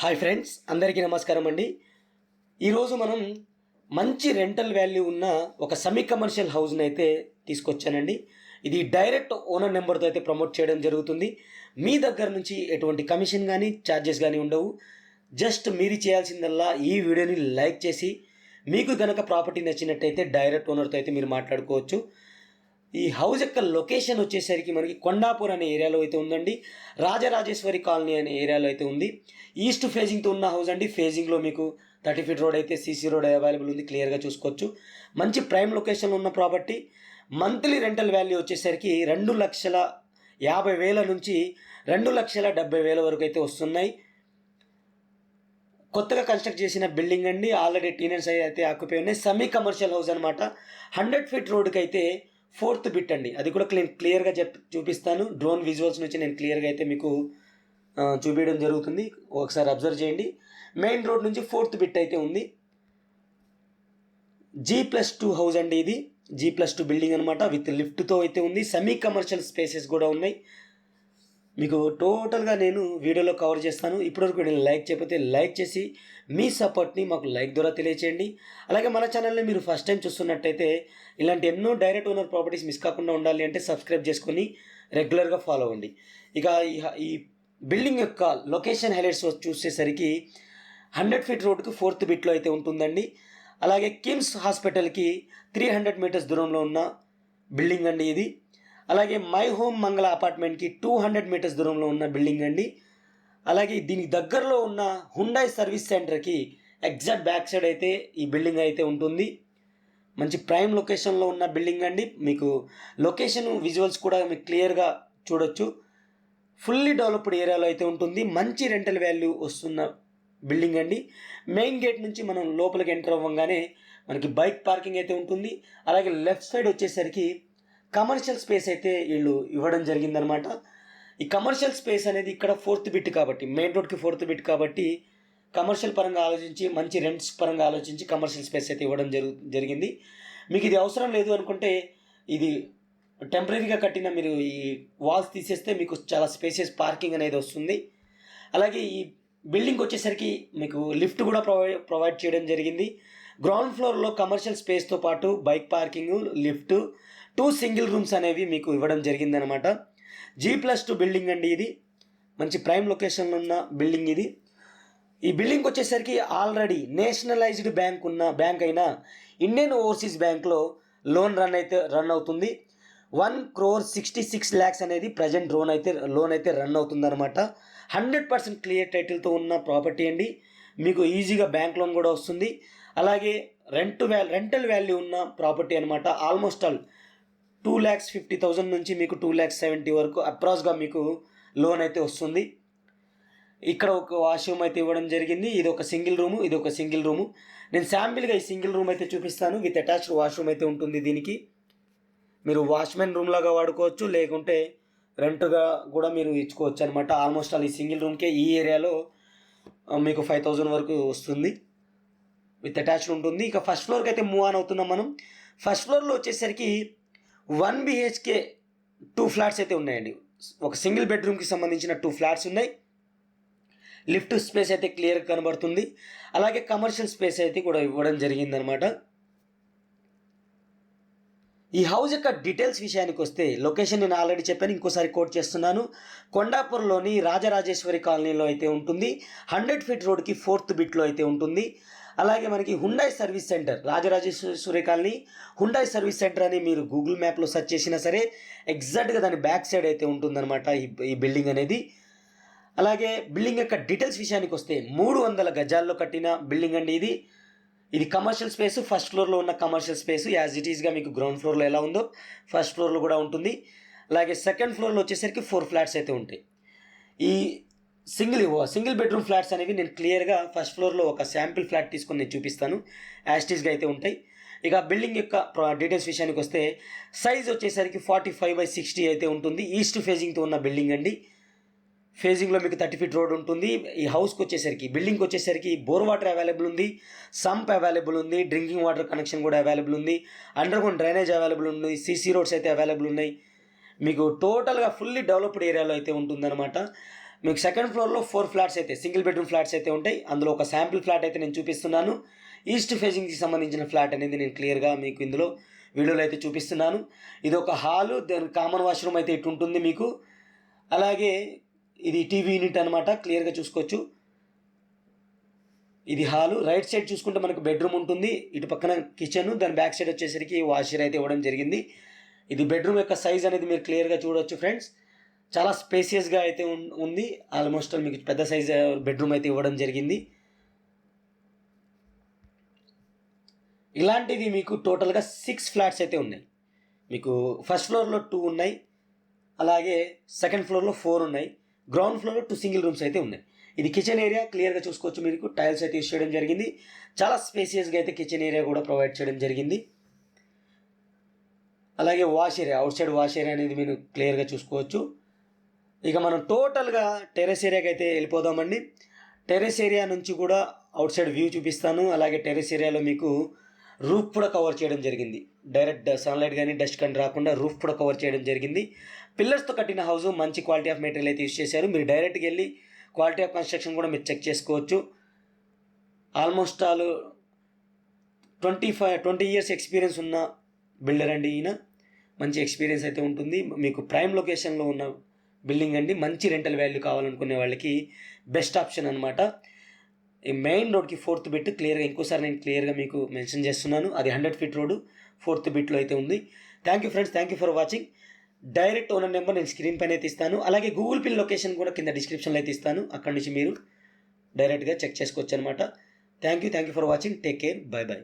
Hi friends అందరికీ నమస్కారం అండి. ఈరోజు మనం మంచి రెంటల్ వాల్యూ ఉన్న ఒక సెమీ కమర్షియల్ హౌస్ని అయితే తీసుకొచ్చానండి. ఇది డైరెక్ట్ ఓనర్ నెంబర్తో అయితే ప్రమోట్ చేయడం జరుగుతుంది. మీ దగ్గర నుంచి ఎటువంటి కమిషన్ కానీ ఛార్జెస్ కానీ ఉండవు. జస్ట్ మీరు చేయాల్సిందల్లా ఈ వీడియోని లైక్ చేసి మీకు గనక ప్రాపర్టీ నచ్చినట్టయితే డైరెక్ట్ ఓనర్తో అయితే మీరు మాట్లాడుకోవచ్చు. ఈ హౌస్ యొక్క లొకేషన్ వచ్చేసరికి మనకి కొండాపూర్ అనే ఏరియాలో అయితే ఉందండి. రాజరాజేశ్వరి కాలనీ అనే ఏరియాలో అయితే ఉంది. ఈస్ట్ ఫేజింగ్తో ఉన్న హౌస్ అండి. ఫేజింగ్లో మీకు థర్టీ ఫీట్ రోడ్ అయితే సీసీ రోడ్ అవైలబుల్ ఉంది. క్లియర్గా చూసుకోవచ్చు. మంచి ప్రైమ్ లొకేషన్లో ఉన్న ప్రాపర్టీ మంత్లీ రెంటల్ వాల్యూ వచ్చేసరికి రెండు లక్షల యాభై వేల నుంచి రెండు లక్షల డెబ్బై వేల వరకు అయితే వస్తున్నాయి. కొత్తగా కన్స్ట్రక్ట్ చేసిన బిల్డింగ్ అండి. ఆల్రెడీ టీనర్స్ అయితే ఆక్యుపై ఉన్నాయి. సెమీ కమర్షియల్ హౌస్ అనమాట హండ్రెడ్ ఫీట్ రోడ్కి అయితే ఫోర్త్ బిట్ అండి. అది కూడా నేను క్లియర్గా చెప్ చూపిస్తాను. డ్రోన్ విజువల్స్ నుంచి నేను క్లియర్గా అయితే మీకు చూపించడం జరుగుతుంది. ఒకసారి అబ్జర్వ్ చేయండి. మెయిన్ రోడ్ నుంచి ఫోర్త్ బిట్ అయితే ఉంది. జీ ప్లస్ టూ హౌస్ అండి ఇది. జీ ప్లస్ టూ బిల్డింగ్ అనమాట విత్ లిఫ్ట్తో అయితే ఉంది. సెమీ కమర్షియల్ స్పేసెస్ కూడా ఉన్నాయి. మీకు టోటల్గా నేను వీడియోలో కవర్ చేస్తాను. ఇప్పటివరకు నేను లైక్ చేయకపోతే లైక్ చేసి మీ సపోర్ట్ని మాకు లైక్ ద్వారా తెలియచేయండి. అలాగే మన ఛానల్ని మీరు ఫస్ట్ టైం చూస్తున్నట్టయితే ఇలాంటి ఎన్నో డైరెక్ట్ ఓనర్ ప్రాపర్టీస్ మిస్ కాకుండా ఉండాలి అంటే సబ్స్క్రైబ్ చేసుకొని రెగ్యులర్గా ఫాలో అవ్వండి. ఇక ఈ ఈ బిల్డింగ్ యొక్క లొకేషన్ హైలైట్స్ చూసేసరికి హండ్రెడ్ ఫీట్ రోడ్కి ఫోర్త్ బిట్లో అయితే ఉంటుందండి. అలాగే కిమ్స్ హాస్పిటల్కి త్రీ హండ్రెడ్ మీటర్స్ దూరంలో ఉన్న బిల్డింగ్ అండి ఇది. అలాగే మై హోమ్ మంగళ అపార్ట్మెంట్కి టూ హండ్రెడ్ మీటర్స్ దూరంలో ఉన్న బిల్డింగ్ అండి. అలాగే దీనికి దగ్గరలో ఉన్న హుండాయ్ సర్వీస్ సెంటర్కి ఎగ్జాక్ట్ బ్యాక్ సైడ్ అయితే ఈ బిల్డింగ్ అయితే ఉంటుంది. మంచి ప్రైమ్ లొకేషన్లో ఉన్న బిల్డింగ్ అండి. మీకు లొకేషన్ విజువల్స్ కూడా మీకు క్లియర్గా చూడొచ్చు. ఫుల్లీ డెవలప్డ్ ఏరియాలో అయితే ఉంటుంది. మంచి రెంటల్ వాల్యూ వస్తున్న బిల్డింగ్ అండి. మెయిన్ గేట్ నుంచి మనం లోపలికి ఎంటర్ అవ్వగానే మనకి బైక్ పార్కింగ్ అయితే ఉంటుంది. అలాగే లెఫ్ట్ సైడ్ వచ్చేసరికి కమర్షియల్ స్పేస్ అయితే వీళ్ళు ఇవ్వడం జరిగిందనమాట ఈ కమర్షియల్ స్పేస్ అనేది ఇక్కడ ఫోర్త్ బిట్ కాబట్టి మెయిన్ రోడ్కి ఫోర్త్ బిట్ కాబట్టి కమర్షియల్ పరంగా ఆలోచించి మంచి రెంట్స్ పరంగా ఆలోచించి కమర్షియల్ స్పేస్ అయితే ఇవ్వడం జరుగు జరిగింది. మీకు ఇది అవసరం లేదు అనుకుంటే ఇది టెంపరీగా కట్టిన మీరు ఈ వాల్స్ తీసేస్తే మీకు చాలా స్పేసెస్ పార్కింగ్ అనేది వస్తుంది. అలాగే ఈ బిల్డింగ్ వచ్చేసరికి మీకు లిఫ్ట్ కూడా ప్రొవైడ్ ప్రొవైడ్ చేయడం జరిగింది. గ్రౌండ్ ఫ్లోర్లో కమర్షియల్ స్పేస్తో పాటు bike parking lift two single rooms అనేవి మీకు ఇవ్వడం జరిగిందనమాట. జీ ప్లస్ టూ బిల్డింగ్ అండి ఇది. మంచి ప్రైమ్ లొకేషన్లో ఉన్న బిల్డింగ్ ఇది. ఈ బిల్డింగ్ వచ్చేసరికి ఆల్రెడీ నేషనలైజ్డ్ బ్యాంక్ ఉన్న బ్యాంక్ అయిన ఇండియన్ ఓవర్సీస్ బ్యాంక్లో లోన్ రన్ అయితే రన్ అవుతుంది. One crore sixty six lakhs అనేది ప్రజెంట్ లోన్ అయితే లోన్ అయితే రన్ అవుతుందన్నమాట హండ్రెడ్ పర్సెంట్ క్లియర్ టైటిల్తో ఉన్న ప్రాపర్టీ అండి. మీకు ఈజీగా బ్యాంక్ లోన్ కూడా వస్తుంది. అలాగే రెంట్ వాల్ రెంటల్ వాల్యూ ఉన్న ప్రాపర్టీ అనమాట. Almost all two lakhs fifty thousand నుంచి మీకు టూ ల్యాక్స్ సెవెంటీ వరకు అప్రాక్స్గా మీకు లోన్ అయితే వస్తుంది. ఇక్కడ ఒక వాష్రూమ్ అయితే ఇవ్వడం జరిగింది. ఇది ఒక సింగిల్ రూము ఇది ఒక సింగిల్ రూము. నేను శాంపిల్గా ఈ సింగిల్ రూమ్ అయితే చూపిస్తాను. విత్ అటాచ్డ్ వాష్రూమ్ అయితే ఉంటుంది దీనికి. మీరు వాచ్మెన్ రూమ్ లాగా వాడుకోవచ్చు లేకుంటే రెంట్గా కూడా మీరు ఇచ్చుకోవచ్చు అనమాట ఆల్మోస్ట్ ఆల్ ఈ సింగిల్ రూమ్కే ఈ ఏరియాలో మీకు ఫైవ్ థౌజండ్ వరకు వస్తుంది. విత్ అటాచ్డ్ ఉంటుంది. ఇక ఫస్ట్ ఫ్లోర్కి అయితే మూవ్ ఆన్ అవుతున్నాం మనం. ఫస్ట్ ఫ్లోర్లో వచ్చేసరికి వన్ బిహెచ్కే టూ ఫ్లాట్స్ అయితే ఉన్నాయండి. ఒక సింగిల్ బెడ్రూమ్కి సంబంధించిన టూ ఫ్లాట్స్ ఉన్నాయి. లిఫ్ట్ స్పేస్ అయితే క్లియర్గా కనబడుతుంది. అలాగే కమర్షియల్ స్పేస్ అయితే కూడా ఇవ్వడం జరిగిందనమాట ఈ హౌస్ యొక్క డీటెయిల్స్ విషయానికి వస్తే లొకేషన్ నేను ఆల్రెడీ చెప్పాను ఇంకోసారి కోట్ చేస్తున్నాను. కొండాపూర్లోని రాజరాజేశ్వరి కాలనీలో అయితే ఉంటుంది. హండ్రెడ్ ఫీట్ రోడ్కి ఫోర్త్ బిట్లో అయితే ఉంటుంది. అలాగే మనకి Hyundai service centre Rajarajeshwari colony Hyundai service centre అని మీరు గూగుల్ మ్యాప్లో సెర్చ్ చేసినా సరే ఎగ్జాక్ట్గా దాని బ్యాక్ సైడ్ అయితే ఉంటుందన్నమాట ఈ ఈ బిల్డింగ్ అనేది. అలాగే బిల్డింగ్ యొక్క డీటెయిల్స్ విషయానికి వస్తే మూడు వందల గజాల్లో కట్టిన బిల్డింగ్ అండి ఇది. ఇది కమర్షియల్ స్పేస్ ఫస్ట్ ఫ్లోర్లో ఉన్న కమర్షియల్ స్పేస్ యాజ్ ఇట్ ఈస్గా మీకు గ్రౌండ్ ఫ్లోర్లో ఎలా ఉందో ఫస్ట్ ఫ్లోర్లో కూడా ఉంటుంది. అలాగే సెకండ్ ఫ్లోర్లో వచ్చేసరికి ఫోర్ ఫ్లాట్స్ అయితే ఉంటాయి. ఈ సింగిల్ సింగిల్ బెడ్రూమ్ ఫ్లాట్స్ అనేవి నేను క్లియర్గా ఫస్ట్ ఫ్లోర్లో ఒక శాంపిల్ ఫ్లాట్ తీసుకొని నేను చూపిస్తాను. యాస్టీస్గా అయితే ఉంటాయి. ఇక బిల్డింగ్ యొక్క డీటెయిల్స్ విషయానికి వస్తే సైజ్ వచ్చేసరికి ఫార్టీ ఫైవ్ బై సిక్స్టీ అయితే ఉంటుంది. ఈస్ట్ ఫేజింగ్తో ఉన్న బిల్డింగ్ అండి. ఫేజింగ్లో మీకు థర్టీ ఫీట్ రోడ్ ఉంటుంది. ఈ హౌస్కి వచ్చేసరికి బిల్డింగ్కి వచ్చేసరికి బోర్ వాటర్ అవైలబుల్ ఉంది. సంప్ అవైలబుల్ ఉంది. డ్రింకింగ్ వాటర్ కనెక్షన్ కూడా అవైలబుల్ ఉంది. అండర్ గ్రౌండ్ డ్రైనేజ్ అవైలబుల్ ఉంది సీసీ రోడ్స్ అయితే అవైలబుల్ ఉన్నాయి. మీకు టోటల్గా ఫుల్లీ డెవలప్డ్ ఏరియాలో అయితే ఉంటుందన్నమాట. మీకు సెకండ్ ఫ్లోర్లో ఫోర్ ఫ్లాట్స్ అయితే సింగిల్ బెడ్రూమ్ ఫ్లాట్స్ అయితే ఉంటాయి. అందులో ఒక శాంపిల్ ఫ్లాట్ అయితే నేను చూపిస్తున్నాను. ఈస్ట్ ఫేసింగ్కి సంబంధించిన ఫ్లాట్ అనేది నేను క్లియర్గా మీకు ఇందులో వీడియోలో అయితే చూపిస్తున్నాను. ఇది ఒక హాలు దాని కామన్ వాష్రూమ్ అయితే ఇటు ఉంటుంది మీకు. అలాగే ఇది టీవీ యూనిట్ అనమాట క్లియర్గా చూసుకోవచ్చు. ఇది హాలు. రైట్ సైడ్ చూసుకుంటే మనకు బెడ్రూమ్ ఉంటుంది. ఇటు పక్కన కిచెన్ దాని బ్యాక్ సైడ్ వచ్చేసరికి వాషర్ అయితే ఇవ్వడం జరిగింది. ఇది బెడ్రూమ్ యొక్క సైజ్ అనేది మీరు క్లియర్గా చూడవచ్చు ఫ్రెండ్స్. చాలా స్పేసియస్గా అయితే ఉంది. ఆల్మోస్ట్ మీకు పెద్ద సైజ్ బెడ్రూమ్ uh, అయితే ఇవ్వడం జరిగింది. ఇలాంటివి మీకు టోటల్గా సిక్స్ ఫ్లాట్స్ అయితే ఉన్నాయి. మీకు ఫస్ట్ ఫ్లోర్లో టూ ఉన్నాయి. అలాగే సెకండ్ ఫ్లోర్లో ఫోర్ ఉన్నాయి. గ్రౌండ్ ఫ్లోర్లో టూ సింగిల్ రూమ్స్ అయితే ఉన్నాయి. ఇది కిచెన్ ఏరియా క్లియర్గా చూసుకోవచ్చు మీకు. టైల్స్ అయితే యూస్ చేయడం జరిగింది. చాలా స్పేసియస్గా అయితే కిచెన్ ఏరియా కూడా ప్రొవైడ్ చేయడం జరిగింది. అలాగే wash area outside wash area అనేది మీరు క్లియర్గా చూసుకోవచ్చు. ఇక మనం టోటల్గా టెరెస్ ఏరియాకి అయితే వెళ్ళిపోదామండి. టెరెస్ ఏరియా నుంచి కూడా అవుట్ సైడ్ వ్యూ చూపిస్తాను. అలాగే టెరెస్ ఏరియాలో మీకు రూఫ్ కూడా కవర్ చేయడం జరిగింది. డైరెక్ట్ సన్లైట్ కానీ డస్ట్ కానీ రాకుండా రూఫ్ కూడా కవర్ చేయడం జరిగింది. పిల్లర్స్తో కట్టిన హౌస్ మంచి క్వాలిటీ ఆఫ్ మెటీరియల్ అయితే యూస్ చేశారు. మీరు డైరెక్ట్గా వెళ్ళి క్వాలిటీ ఆఫ్ కన్స్ట్రక్షన్ కూడా మీరు చెక్ చేసుకోవచ్చు. Almost all twenty five twenty years experience ఉన్న బిల్డర్ అండి ఈయన. మంచి ఎక్స్పీరియన్స్ అయితే ఉంటుంది. మీకు ప్రైమ్ లొకేషన్లో ఉన్న బిల్డింగ్ అండి. మంచి రెంటల్ వాల్యూ కావాలనుకునే వాళ్ళకి బెస్ట్ ఆప్షన్ అనమాట ఈ మెయిన్ రోడ్కి ఫోర్త్ బిట్ క్లియర్గా ఇంకోసారి నేను క్లియర్గా మీకు మెన్షన్ చేస్తున్నాను. అది హండ్రెడ్ ఫీట్ రోడ్ ఫోర్త్ బిట్లో అయితే ఉంది. Thank you friends thank you for watching direct owner number నేను స్క్రీన్ పైన అయితే ఇస్తాను. అలాగే గూగుల్ పిన్ లొకేషన్ కూడా కింద డిస్క్రిప్షన్లో అయితే ఇస్తాను. అక్కడి నుంచి మీరు డైరెక్ట్గా చెక్ చేసుకోవచ్చు అనమాట thank you thank you for watching take care bye bye